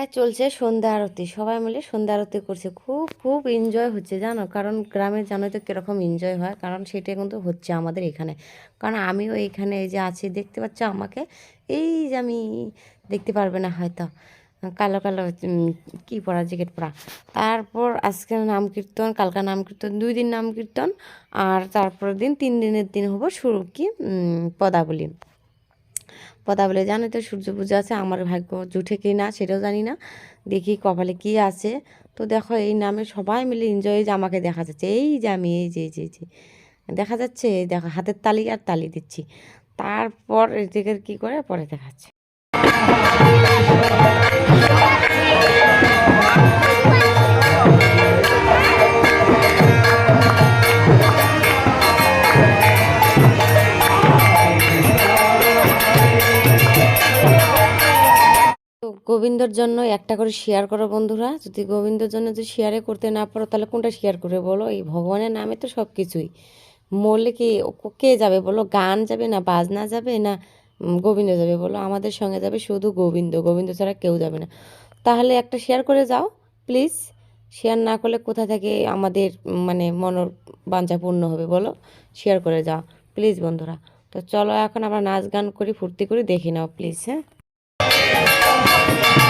জায়গায় চলছে সন্ধ্যা আরতি। সবাই মিলে সন্ধ্যা আরতি করছে। খুব খুব এনজয় হচ্ছে জানো? কারণ গ্রামে জানো তো কীরকম এনজয় হয়। কারণ সেটা কিন্তু হচ্ছে আমাদের এখানে। কারণ আমিও এখানে এই যে আছি দেখতে পাচ্ছ আমাকে? এই যে আমি দেখতে পারবে না হয়তো। কালো কালো কি পড়া জ্যাকেট পরা। তারপর আজকে নাম কীর্তন কালকা নাম কীর্তন দুই দিন নাম কীর্তন আর তারপরের দিন তিন দিনের দিন হব শুরু কি? উম, পদাবলী পদাবলী জানো তো সূর্য পূজা আছে, আমার ভাগ্য জুঠে কি না সেটাও জানি না। দেখি কপালে কি আছে। তো দেখো এই নামে সবাই মিলে এনজয় যে আমাকে দেখা যাচ্ছে। এই যে আমি, এই যে যে যে। দেখা যাচ্ছে দেখো, হাতের তালি আর তালি দিচ্ছি। তারপর এদিকে কী করে? পরে দেখাচ্ছে। গোবিন্দর জন্য একটা করে শেয়ার করো বন্ধুরা। যদি গোবিন্দর জন্য যদি শেয়ারে করতে না পারো, তাহলে কোনটা শেয়ার করে বলো? এই ভগবানের নামে তো সব কিছুই মরলে কি কে যাবে বলো? গান যাবে না, বাজনা যাবে না গোবিন্দ যাবে বলো? আমাদের সঙ্গে যাবে শুধু গোবিন্দ। গোবিন্দ ছাড়া কেউ যাবে না। তাহলে একটা শেয়ার করে যাও প্লিজ শেয়ার না করলে কোথা থেকে আমাদের মানে মনের বাঞ্ছা পূর্ণ হবে বলো? শেয়ার করে যাও প্লিজ বন্ধুরা। তো চলো এখন আমরা নাচ গান করি, ফুর্তি করি, দেখি নাও প্লিজ হ্যাঁ? Thank you.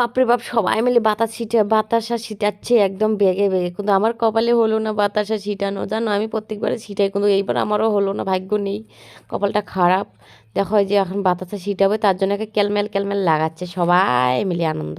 বাপরে বাপ, সবাই মিলে বাতাস ছিটা, বাতাসা ছিটাচ্ছে একদম বেগে বেগে। কিন্তু আমার কপালে হলো না বাতাসা ছিটানো, জানো? আমি প্রত্যেকবারে ছিটাই, কিন্তু এইবার আমারও হলো না, ভাগ্য নেই। কপালটা খারাপ। দেখো যে এখন বাতাসা ছিটাবে, তার জন্য একে ক্যালমেল ক্যালমেল লাগাচ্ছে সবাই মিলে আনন্দ।